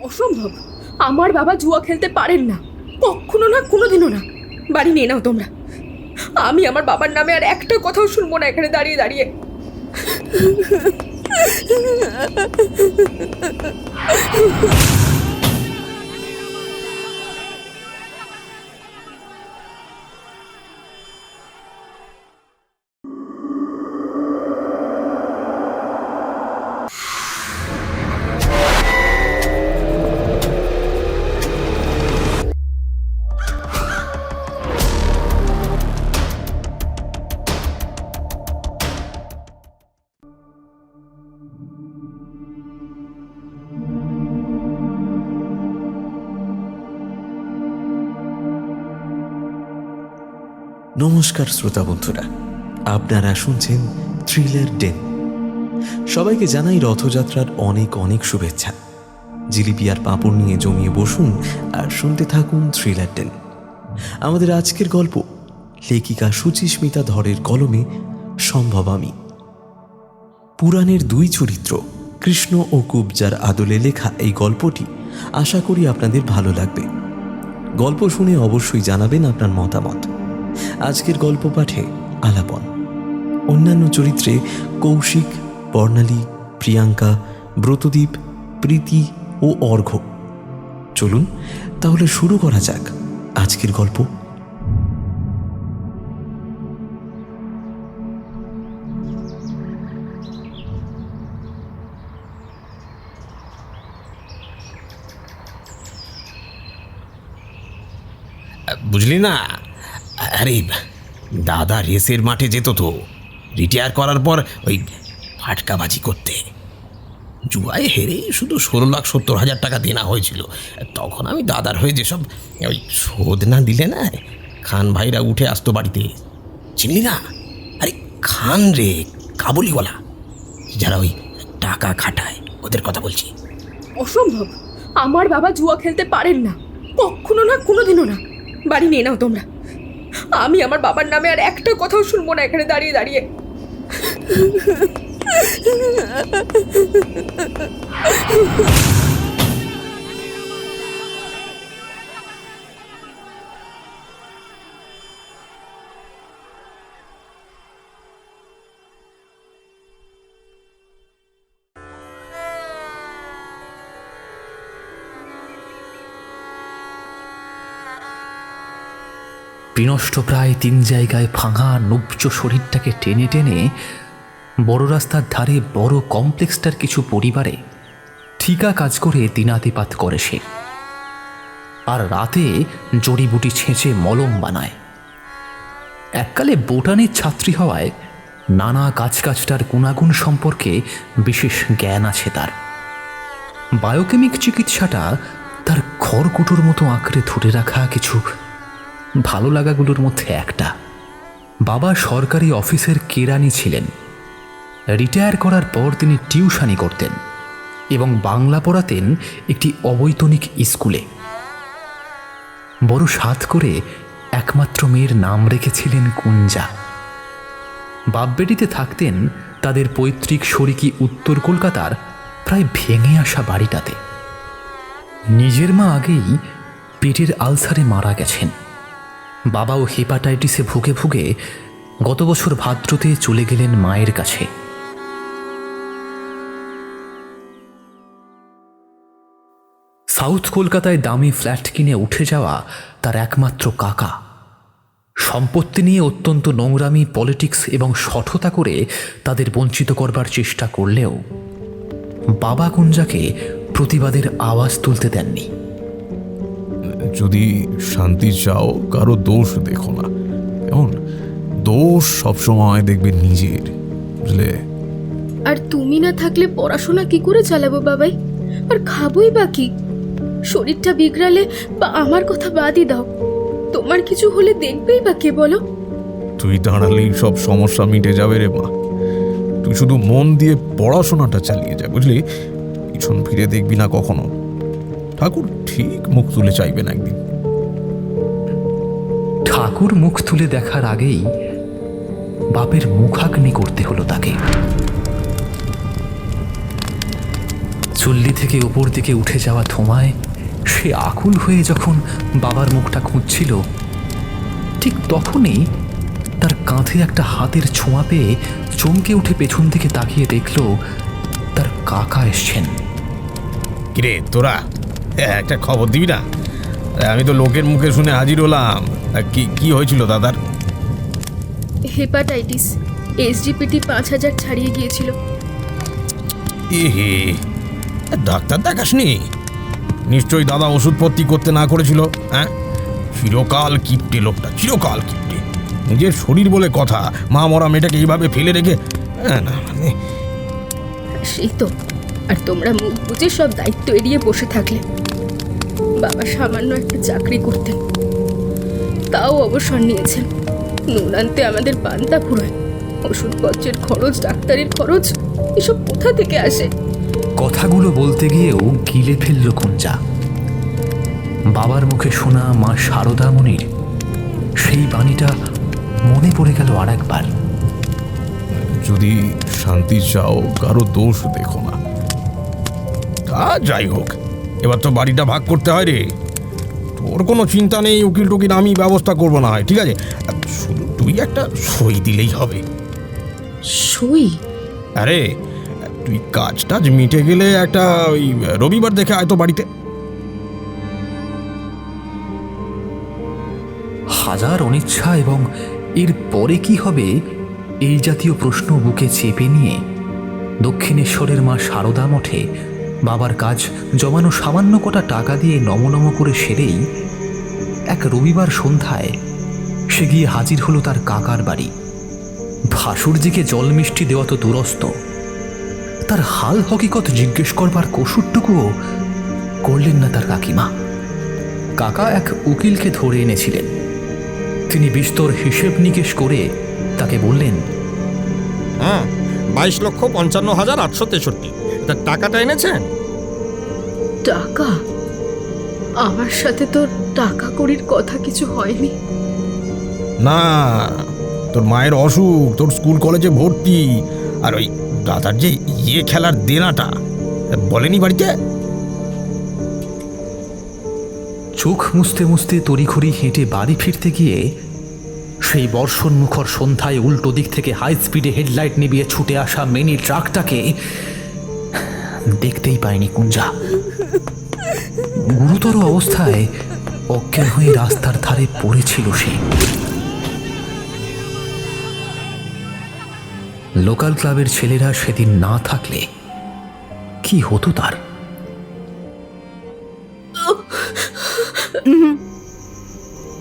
অসম্ভব। আমার বাবা জুয়া খেলতে পারেন না। কখনো না, কোনোদিনও না। বাড়ি নিয়ে নাও তোমরা। আমি আমার বাবার নামে আর একটা কথাও শুনব না এখানে দাঁড়িয়ে দাঁড়িয়ে। নমস্কার শ্রোতা বন্ধুরা, আপনারা শুনছেন থ্রিলার ডেন সবাইকে জানাই রথযাত্রার অনেক অনেক শুভেচ্ছা। জিলিপি আর পাঁপড় নিয়ে জমিয়ে বসুন আর শুনতে থাকুন থ্রিলার ডেন আমাদের আজকের গল্প, লেখিকা সুচিস্মিতা ধরের কলমে সম্ভব আমি পুরাণের দুই চরিত্র, কৃষ্ণ ও কুবজার আদলে লেখা এই গল্পটি আশা করি আপনাদের ভালো লাগবে। গল্প শুনে অবশ্যই জানাবেন আপনার মতামত। আজকের গল্প পাঠে আলাপন। অন্যান্য চরিত্রে কৌশিক, বর্ণালী, প্রিয়াঙ্কা ব্রতদ্বীপ প্রীতি ও অর্ঘ্য চলুন তাহলে শুরু করা যাক আজকের গল্প। বুঝলি না? আরে, দাদা রেসের মাঠে যেত তো। রিটায়ার করার পর ওই ফাটকাবাজি করতে। জুয়ায় হেরে শুধু ষোলো লাখ সত্তর হাজার টাকা দেনা হয়েছিল। তখন আমি দাদার হয়ে যেসব ওই শোধ না দিলে না, খান ভাইরা উঠে আসতো বাড়িতে। চিনলি না? আরে, খান রে, কাবুলিওয়ালা। যারা ওই টাকা খাটায়, ওদের কথা বলছি। অসম্ভব। আমার বাবা জুয়া খেলতে পারেন না। কখনো না, কোনোদিনও না। বাড়ি নিয়ে নাও তোমরা। আমি আমার বাবার নামে আর একটা কথাও শুনব না এখানে দাঁড়িয়ে দাঁড়িয়ে। বিনষ্ট প্রায় তিন জায়গায় ভাঙা নুব্জ শরীরটাকে টেনে টেনে বড় রাস্তার ধারে বড় কমপ্লেক্সটার কিছু পরিবারে ঠিকা কাজ করে দিনাতিপাত করে সে। আর রাতে জড়িবুটি ছেঁচে মলম বানায়। এককালে বোটানির ছাত্রী হওয়ায় নানা গাছগাছটার গুণাগুণ সম্পর্কে বিশেষ জ্ঞান আছে তার। বায়োকেমিক চিকিৎসাটা তার খড়কুটোর মতো আঁকড়ে ধরে রাখা কিছু ভালো লাগাগুলোর মধ্যে একটা। বাবা সরকারি অফিসের কেরানি ছিলেন। রিটায়ার করার পর তিনি টিউশানি করতেন এবং বাংলা পড়াতেন একটি অবৈতনিক স্কুলে। বড় সাত করে একমাত্র মেয়ের নাম রেখেছিলেন কুঞ্জা। বাপবেটিতে থাকতেন তাদের পৈতৃক শরিকি উত্তর কলকাতার প্রায় ভেঙে আসা বাড়িটাতে। নিজের মা আগেই পেটের আলসারে মারা গেছেন। বাবাও হেপাটাইটিসে ভুগে ভুগে গত বছর ভাদ্রতে চলে গেলেন মায়ের কাছে। সাউথ কলকাতায় দামি ফ্ল্যাট কিনে উঠে যাওয়া তার একমাত্র কাকা। সম্পত্তি নিয়ে অত্যন্ত নোংরামি, পলিটিক্স এবং সঠতা করে তাদের বঞ্চিত করবার চেষ্টা করলেও বাবা কুঞ্জাকে প্রতিবাদের আওয়াজ তুলতে দেননি। যদি শান্তি চাও কারও দোষ দেখো না। কেমন দোষ সবসময় দেখবে নিজের বুঝলে? আর তুমি না থাকলে পড়াশোনা কি করে চালাবো বাবাই? আর খাবোই বা কি? শরীরটা বিগড়ালে বা আমার কথা বাদই দাও। তোমার কিছু হলে দেখবেই বা কে বলো? তুই দাঁড়ালেই সব সমস্যা মিটে যাবে রে মা। তুই শুধু মন দিয়ে পড়াশোনাটা চালিয়ে যা বুঝলি? পিছন ফিরে দেখবি না কখনো। ঠাকুর ঠিক মুখ তুলে চাইবেন একদিন। ঠাকুর মুখ তুলে দেখার আগেই বাপের মুখাগ্নি করতে হলো তাকে। চুল্লি থেকে ওপর দিকে উঠে যাওয়া ধোঁয়ায় সে আকুল হয়ে যখন বাবার মুখটা খুঁজছিল ঠিক তখনই তার কাঁধে একটা হাতের ছোঁয়া পেয়ে চমকে উঠে পেছন দিকে তাকিয়ে দেখল তার কাকা এসছেন। কিরে তোরা? একটা খবর দিবি না? আমি তো লোকের মুখে শুনে হাজির হলাম। কি কি হয়েছিল দাদার? হেপাটাইটিস এসজিপিটি পাঁচ হাজার ছাড়িয়ে গিয়েছিল। এ হে ডাক্তার দেখাসনি? নিশ্চয়ই দাদা ওষুধপত্তি করতে না করেছিল হ্যাঁ চিরকাল কিপটে লোকটা চিরকাল কিপটে। নিজের শরীর বলে কথা মা মরা মেয়েটাকে এইভাবে ফেলে রেখে না মানে সেই তো আর তোমরা মুখ বুঝে সব দায়িত্ব এড়িয়ে বসে থাকলে। বাবা সামান্য একটা চাকরি করতেন তাও অবসর নিয়েছেন। নুন আনতে আমাদের পান্তা ফুরোয় ওষুধপত্রের খরচ ডাক্তারের খরচ এসব কোথা থেকে আসে? কথাগুলো বলতে গিয়েও গিলে ফেলল কুঞ্জা। বাবার মুখে শোনা মা শারদামণির সেই বাণীটা মনে পড়ে গেল আর একবার যদি শান্তি চাও কারও দোষ দেখো না। তা যাই হোক এবার তো বাড়িটা ভাগ করতে হয় রে। তোর কোনো চিন্তা নেই উকিল টুকিল আমি ব্যবস্থা করব না হয় ঠিক আছে? শুধু তুই একটা সই দিলেই হবে। সই? আরে তুই কাজ টাজ মিটে গেলে একটা ওই রবিবার দেখে আয় তো বাড়িতে। হাজার অনিচ্ছা এবং এর পরে কি হবে এই জাতীয় প্রশ্ন বুকে চেপে নিয়ে দক্ষিণেশ্বরের মা শারদা মঠে বাবার কাজ জমানো সামান্য কটা টাকা দিয়ে নমনম করে সেরেই এক রবিবার সন্ধ্যায় সে গিয়ে হাজির হলো তার কাকার বাড়ি। ভাসুরজিকে জল মিষ্টি দেওয়া তো দুরস্ত। তার হাল হকিকত জিজ্ঞেস করবার কসুরটুকুও করলেন না তার কাকিমা। কাকা এক উকিলকে ধরে এনেছিলেন। তিনি বিস্তর হিসেব নিকেশ করে তাকে বললেন হ্যাঁ বাইশ লক্ষ পঞ্চান্ন হাজার আটশো তেষট্টি। তা টাকাটা এনেছেন? টাকা? আমার সাথে তো টাকা কড়ির কথা কিছু হয়নি। না তোর মায়ের অসুখ তোর স্কুল কলেজে ভর্তি আর ওই দাদার যে ইয়ে খেলার দেনাটা বলেনি বাড়িতে? চোখ মুছতে মুছতে তড়িঘড়ি হেঁটে বাড়ি ফিরতে গিয়ে সেই বর্ষণ মুখর সন্ধ্যায় উল্টো দিক থেকে হাই স্পিডে হেডলাইট নিবিয়ে ছুটে আসা মিনি ট্রাকটাকে দেখতেই পায়নি কুঞ্জা। গুরুতর অবস্থায় অজ্ঞান হয়ে রাস্তার ধারে পড়েছিল সে। লোকাল ক্লাবের ছেলেরা সেদিন না থাকলে কি হতো তার?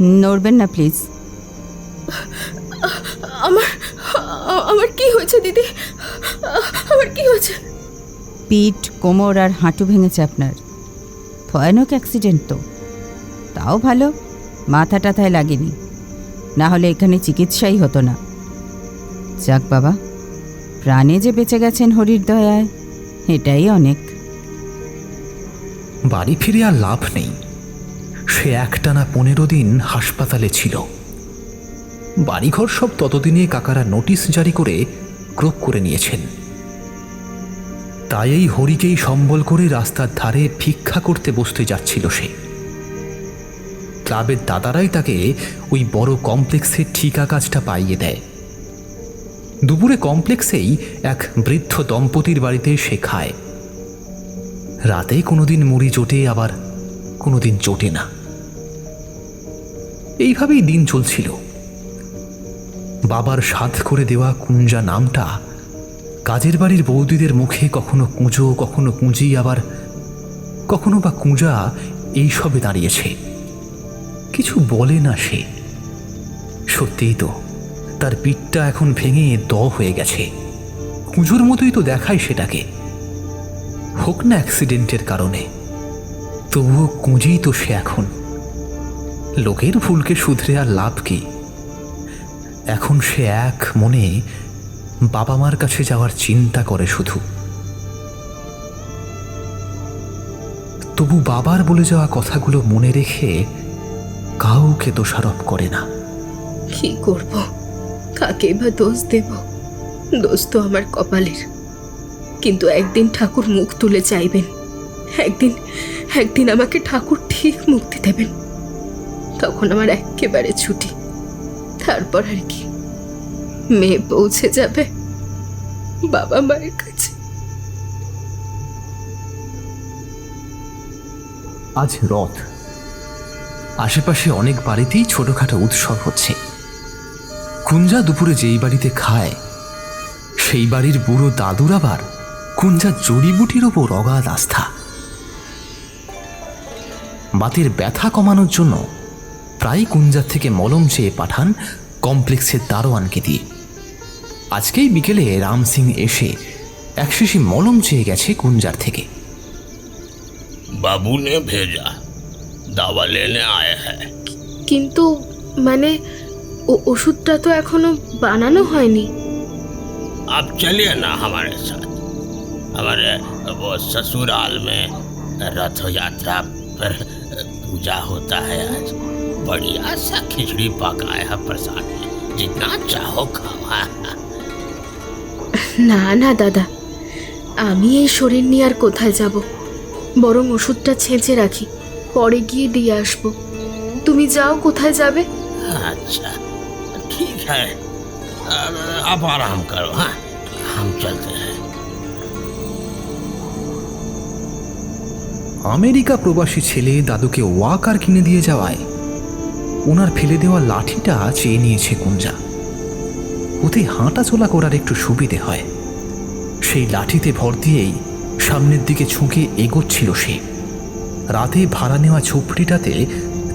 নড়বেন না প্লিজ। আমার আমার কি হয়েছে দিদি? আমার কি হয়েছে? পিঠ, কোমর আর হাঁটু ভেঙেছে আপনার। ভয়ানক অ্যাক্সিডেন্ট তো। তাও ভালো মাথা টাথায় লাগেনি। না হলে এখানে চিকিৎসাই হতো না। যাক বাবা, প্রাণে যে বেঁচে গেছেন হরির দয়ায়, এটাই অনেক। বাড়ি ফিরে আর লাভ নেই। সে একটানা পনেরো দিন হাসপাতালে ছিল। বাড়িঘর সব ততদিনে কাকারা নোটিশ জারি করে ক্রোক করে নিয়েছেন। তাই এই হরিকেই সম্বল করে রাস্তার ধারে ভিক্ষা করতে বসতে যাচ্ছিল সে। ক্লাবের দাদারাই তাকে ওই বড় কমপ্লেক্সের ঠিকা কাজটা পাইয়ে দেয়। দুপুরে কমপ্লেক্সেই এক বৃদ্ধ দম্পতির বাড়িতে সে খায়। রাতে কোনোদিন মুড়ি জোটে, আবার কোনোদিন জোটে না। এইভাবেই দিন চলছিল। বাবার সাধ করে দেওয়া কুঞ্জা নামটা কাজের বাড়ির বৌদিদের মুখে কখনো কুঁজো, কখনো কুঁজি, আবার কখনো বা কুঁজা, এইসবে দাঁড়িয়েছে। কিছু বলে না সে। সত্যিই তো, তার পিঠটা এখন ভেঙে দ হয়ে গেছে। কুঁজোর মতোই তো দেখায় সেটাকে। হোক না অ্যাক্সিডেন্টের কারণে, তবুও কুঁজেই তো সে এখন। লোকের ভুলকে শুধরে আর লাভ কি? এখন সে এক মনে বাবা মার কাছে যাওয়ার চিন্তা করে শুধু। তবু বাবার বলে যাওয়া কথাগুলো মনে রেখে কাউকে দোষারোপ করে না। কি করব? কাকে বা দোষ দেব? দোষ তো আমার কপালের। কিন্তু একদিন ঠাকুর মুখ তুলে চাইবেন। একদিন একদিন আমাকে ঠাকুর ঠিক মুক্তি দেবেন। তখন আমার একেবারে ছুটি। তারপর আর কি? মেয়ে পৌঁছে যাবে। বাবা মায়ের কাছে। আজ রথ। আশেপাশে অনেক বাড়িতেই ছোটখাটো উৎসব হচ্ছে। কুঞ্জা দুপুরে যেই বাড়িতে খায়, সেই বাড়ির বুড়ো দাদুর আবার কুঞ্জা জড়িবুটির ওপর অগাধ আস্থা। বাতের ব্যথা কমানোর জন্য প্রায় কুঞ্জার থেকে মলম চেয়ে পাঠান কমপ্লেক্সের দারোয়ানকে দিয়ে। আজকেই বিকেলে রাম সিং এসে এক শিশি মলম চেয়ে গেছে কুঞ্জার থেকে बाबू ने भेजा दवा लेने आए हैं কিন্তু মানে ও ওষুধটা তো এখনো বানানো হয়নি आप चलिए ना हमारे साथ हमारे वो ससुराल में रथ यात्रा पर पूजा होता है आज बढ़िया सा खिचड़ी पकाया है प्रसाद में जितना चाहो खाओ না না দাদা আমি এই শরীর নিয়ে আর কোথায় যাব বরং ওষুধটা ছেঁচে রাখি পরে গিয়ে দিয়ে আসবো তুমি যাও কোথায় যাবে अच्छा ठीक है अब आप आराम करो हाँ हम चलते हैं আমেরিকা প্রবাসী ছেলে দাদুকে ওয়াকার কিনে দিয়ে যাওয়ায় ওনার ফেলে দেওয়া লাঠিটা চেয়ে নিয়েছে কুঞ্জা ওতে হাঁটা চলা করার একটু সুবিধে হয়। সেই লাঠিতে ভর দিয়েই সামনের দিকে ঝুঁকে এগোচ্ছিল সে। রাতে ভাড়া নেওয়া ঝুপড়িটাতে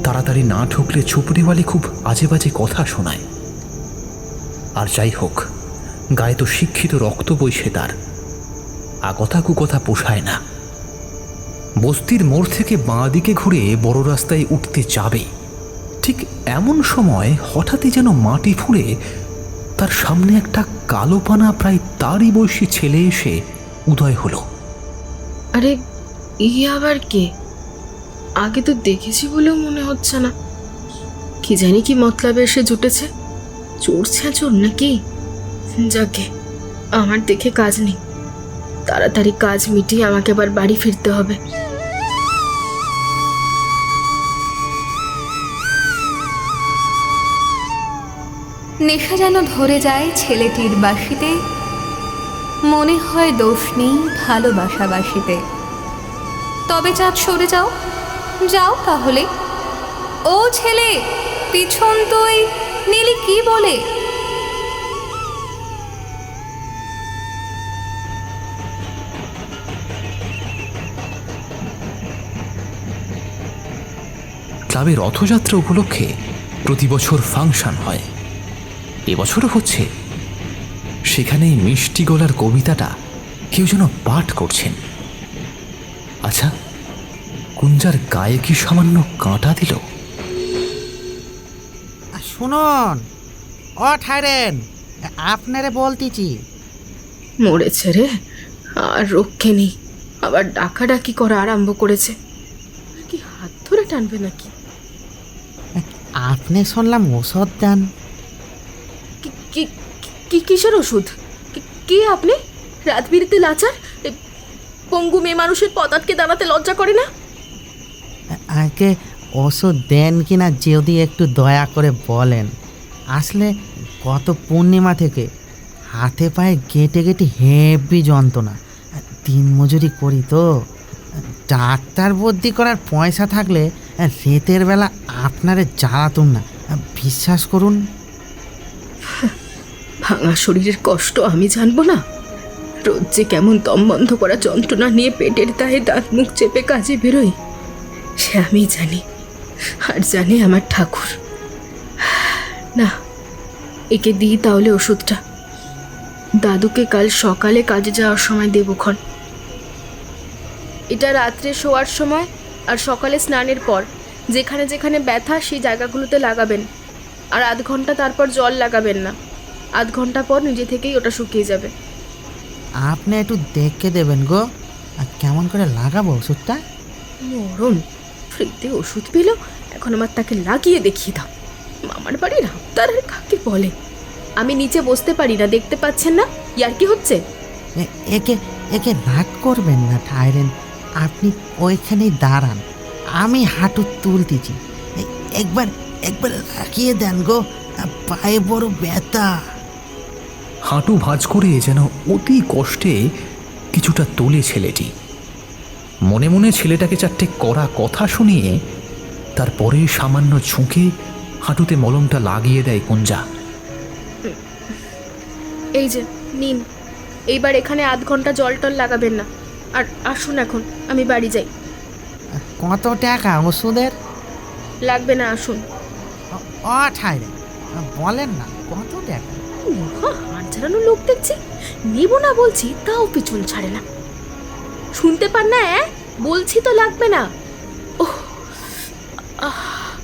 তাড়াতাড়ি না ঢুকলে ঝুপড়িওয়ালি খুব আজে বাজে কথা শোনায়। আর যাই হোক, গায়ে তো শিক্ষিত রক্ত বইছে তার। আগথা কুকথা পোষায় না। বস্তির মোড় থেকে বাঁ দিকে ঘুরে বড় রাস্তায় উঠতে যাবে ঠিক এমন সময় হঠাৎই যেন মাটি ফুঁড়ে তার সামনে একটা কালো পানা প্রায় তারই বয়সী ছেলে এসে উদয় হলো। আরে ই আবার কে? আগে তো দেখেছি বলেও মনে হচ্ছে না। কি জানি কি মতলবে এসে জুটেছে? চোর নাকি? যাকে, আমার দেখে কাজ নেই। তাড়াতাড়ি কাজ মিটিয়ে আমাকে আবার বাড়ি ফিরতে হবে। নেশা যেন ধরে যায় ছেলেটির বাসিতে, মনে হয় দোষ নেই ভালোবাসা বাসিতে। তবে চাঁদ সরে যাও যাও তাহলে। ও ছেলে, পিছন তুই, নীলি কি বলে? ক্লাবে রথযাত্রা উপলক্ষে প্রতি বছর ফাংশন হয়। এবছরও হচ্ছে। সেখানে মিষ্টি গলার কবিতাটা কেউ যেন পাঠ করছেন। আচ্ছা কুঞ্জার গায়ে কি সামান্য কাঁটা দিল? শুনুন ও ঠাইরেন আপনারে বলতেছি। মরেছে রে আর রক্ষে নেই। আবার ডাকাডাকি করা আরম্ভ করেছে। কি হাত ধরে টানবে নাকি? আপনি শুনলাম ওষুধ দেন। কি কিসের ওষুধ? কি- কে আপনি? রাত বিরিতে লাচার পঙ্গু মেয়ে মানুষের পদাতকে দাঁড়াতে লজ্জা করে না? আগে ওষুধ দেন কিনা যদি একটু দয়া করে বলেন। আসলে গত পূর্ণিমা থেকে হাতে পায়ে গেটে গেটে হেভি যন্ত্রণা। দিন মজুরি করি তো। ডাক্তার বদ্যি করার পয়সা থাকলে রেতের বেলা আপনারে জ্বালাতুম না। বিশ্বাস করুন। ভাঙা শরীরের কষ্ট আমি জানব না? রোজ যে কেমন দম বন্ধ করা যন্ত্রণা নিয়ে পেটের দায়ে দাঁত মুখ চেপে কাজে বেরোই, সে আমি জানি, আর জানে আমার ঠাকুর। না, একে দিই তাহলে ওষুধটা। দাদুকে কাল সকালে কাজে যাওয়ার সময় দেবক্ষণ এটা রাত্রে শোয়ার সময় আর সকালে স্নানের পর। যেখানে যেখানে ব্যথা, সেই জায়গাগুলোতে লাগাবেন। আর আধ ঘণ্টা তারপর জল লাগাবেন না। আধ ঘণ্টা পর নিজে থেকেই ওটা শুকিয়ে যাবে। আপনি একটু দেখে দেবেন গো। আর কেমন করে লাগাবো ওষুধটা? মরণ ফ্রিতে ওষুধ পেল এখন আমার তাকে লাগিয়ে দেখিয়ে দাও। মামার বাড়ির আবতার আর কাকে বলে? আমি নিচে বসতে পারি না দেখতে পাচ্ছেন না? ইয়ার কি হচ্ছে? একে একে রাগ করবেন না ঠায়রেন আপনি ওইখানেই দাঁড়ান। আমি হাঁটু তুলতেছি। একবার একবার রাখিয়ে দেন গো। পায়ে বড় ব্যথা। হাঁটু ভাঁজ করে যেন অতি কষ্টে কিছুটা তোলে ছেলেটি। মনে মনে ছেলেটাকে চারটে কড়া কথা শুনিয়ে তারপরে সামান্য ঝুঁকে হাঁটুতে মলমটা লাগিয়ে দেয় কুঞ্জা। এই যে নিন। এইবার এখানে আধ ঘণ্টা জল টল লাগাবেন না। আর আসুন এখন আমি বাড়ি যাই। কত টাকা ওষুধের? লাগবে না আসুন। ও- ঠায়রেন বলেন না কত টাকা? মহা লোক দেখছি। নেব না বলছি তাও পিছন ছাড়ে না। শুনতে পার না অ্যাঁ? বলছি তো লাগবে না।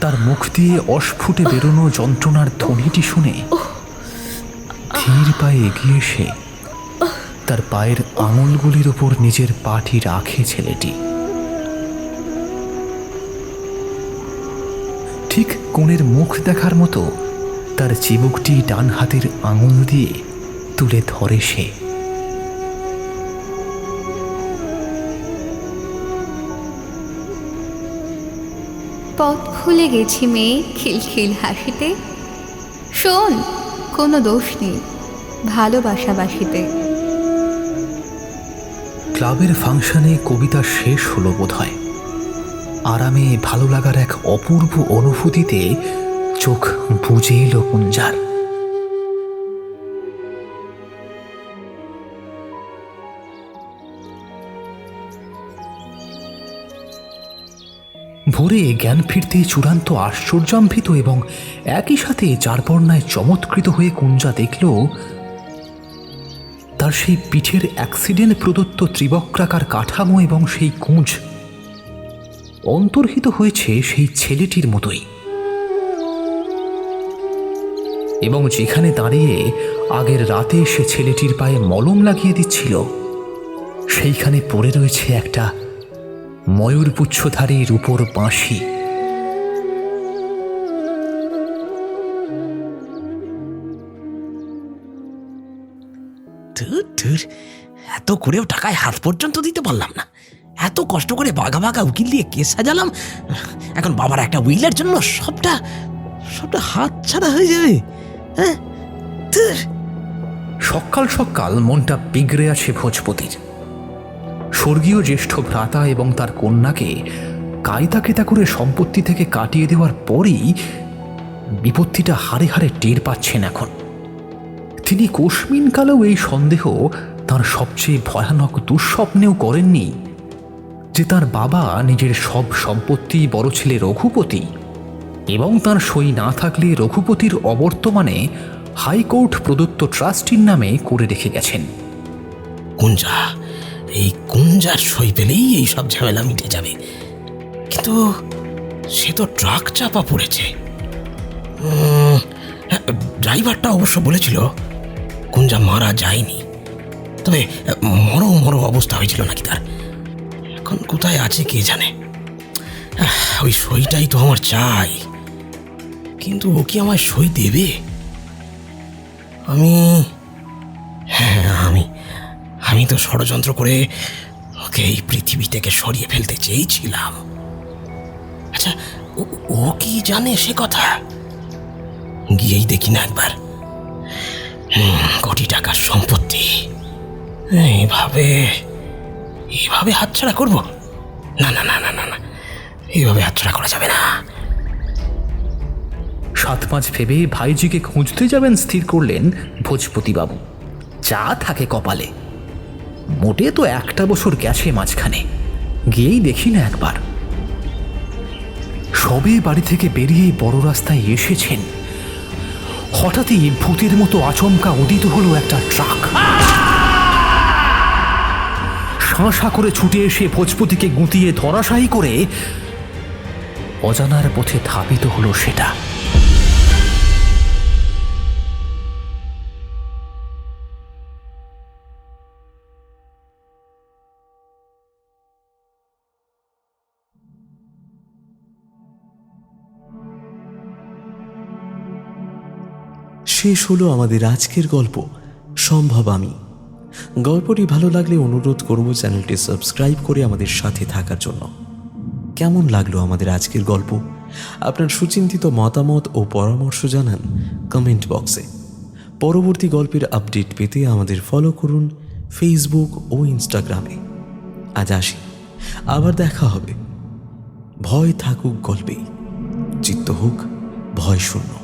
তার মুখ দিয়ে অস্ফুটে বেরোনো যন্ত্রণার ধ্বনিটি শুনে ধীর পায়ে এগিয়ে এসে তার পায়ের আঙুলগুলির ওপর নিজের পাটি রাখে ছেলেটি। ঠিক কোণের মুখ দেখার মতো তার চিবুকটি ডান হাতের আঙুল দিয়ে তুলে ধরে সে। পথ খুলে গেছি মেয়ে খিলখিল হাসিতে। শোন কোনো দোষ নেই ভালোবাসা বাসিতে। ক্লাবের ফাংশনে কবিতা শেষ হলো বোধহয়। আরামে ভালো লাগার এক অপূর্ব অনুভূতিতে চোখ বুঝে এলো কুঞ্জার। ভোরে জ্ঞান ফিরতে চূড়ান্ত আশ্চর্যাম্ভিত এবং একই সাথে চারবর্ণায় চমৎকৃত হয়ে কুঞ্জা দেখল, তার সেই পিঠের অ্যাক্সিডেন্ট প্রদত্ত ত্রিবক্রাকার কাঠামো এবং সেই কুঁজ অন্তর্হিত হয়েছে সেই ছেলেটির মতোই। এবং যেখানে দাঁড়িয়ে আগের রাতে সে ছেলেটির পায়ে মলম লাগিয়ে দিচ্ছিল, সেইখানে পড়ে রয়েছে একটা ময়ূরপুচ্ছধারী রূপোর বাঁশি। ধুর ধুর এত করেও টাকায় হাত পর্যন্ত দিতে পারলাম না। এত কষ্ট করে বাঘা বাঘা উকিল দিয়ে কেস সাজালাম। এখন বাবার একটা উইলের জন্য সবটা সবটা হাত ছাড়া হয়ে যাবে। হ্যাঁ সকাল সকাল মনটা বিগড়ে আছে ভোজপতির। স্বর্গীয় জ্যেষ্ঠ ভ্রাতা এবং তার কন্যাকে কায়দা কেতা করে সম্পত্তি থেকে কাটিয়ে দেওয়ার পরেই বিপত্তিটা হারে হারে টের পাচ্ছেন এখন। তিনি কোশমিনকালেও এই সন্দেহ তার সবচেয়ে ভয়ানক দুঃস্বপ্নেও করেননি যে তার বাবা নিজের সব সম্পত্তি বড় ছেলে রঘুপতি এবং তার সই না থাকলে রঘুপতির অবর্তমানে হাইকোর্ট প্রদত্ত ট্রাস্টির নামে করে রেখে গেছেন। কুঞ্জা এই কুঞ্জার সই পেলেই এই সব ঝামেলা মিটে যাবে। কিন্তু সে তো ট্রাক চাপা পড়েছে। ড্রাইভারটা অবশ্য বলেছিল কুঞ্জা মারা যায়নি। তবে মরো মরো অবস্থা হয়েছিল নাকি তার? এখন কোথায় আছে কে জানে? ওই সইটাই তো আমার চাই। কিন্তু ও কি আমায় সই দেবে? আমি হ্যাঁ আমি। আমি তো ষড়যন্ত্র করে ওকে এই পৃথিবী থেকে সরিয়ে ফেলতে চেয়েছিলাম। আচ্ছা ও- কি জানে সে কথা? গিয়েই দেখি না একবার। কোটি টাকার সম্পত্তি। এইভাবে এইভাবে হাতছাড়া করব? না না না না না না, এইভাবে হাতছাড়া করা যাবে না। সাত পাঁচ ভেবে ভাইজিকে খুঁজতে যাবেন, স্থির করলেন ভোজপতিবাবু। যা থাকে কপালে। মোটে তো একটা বছর গেছে মাঝখানে। গিয়েই দেখি না একবার। সবে বাড়ি থেকে বেরিয়ে বড় রাস্তায় এসেছেন। হঠাৎই ভূতের মতো আচমকা উদিত হলো একটা ট্রাক। শাঁসা করে ছুটে এসে ভোজপতিকে গুঁতিয়ে ধরাশায়ী করে অজানার পথে ধাবিত হলো সেটা। শেষ হলো আমাদের আজকের গল্প, সম্ভব আমি। গল্পটি ভালো লাগলে অনুরোধ করব চ্যানেলটি সাবস্ক্রাইব করে আমাদের সাথে থাকার জন্য। কেমন লাগল আমাদের আজকের গল্প? আপনার সুচিন্তিত মতামত ও পরামর্শ জানান কমেন্ট বক্সে। পরবর্তী গল্পের আপডেট পেতে আমাদের ফলো করুন ফেসবুক ও ইনস্টাগ্রামে। আজ আসি, আবার দেখা হবে। ভয় থাকুক গল্পেই চিত্ত হোক ভয় শূন্য।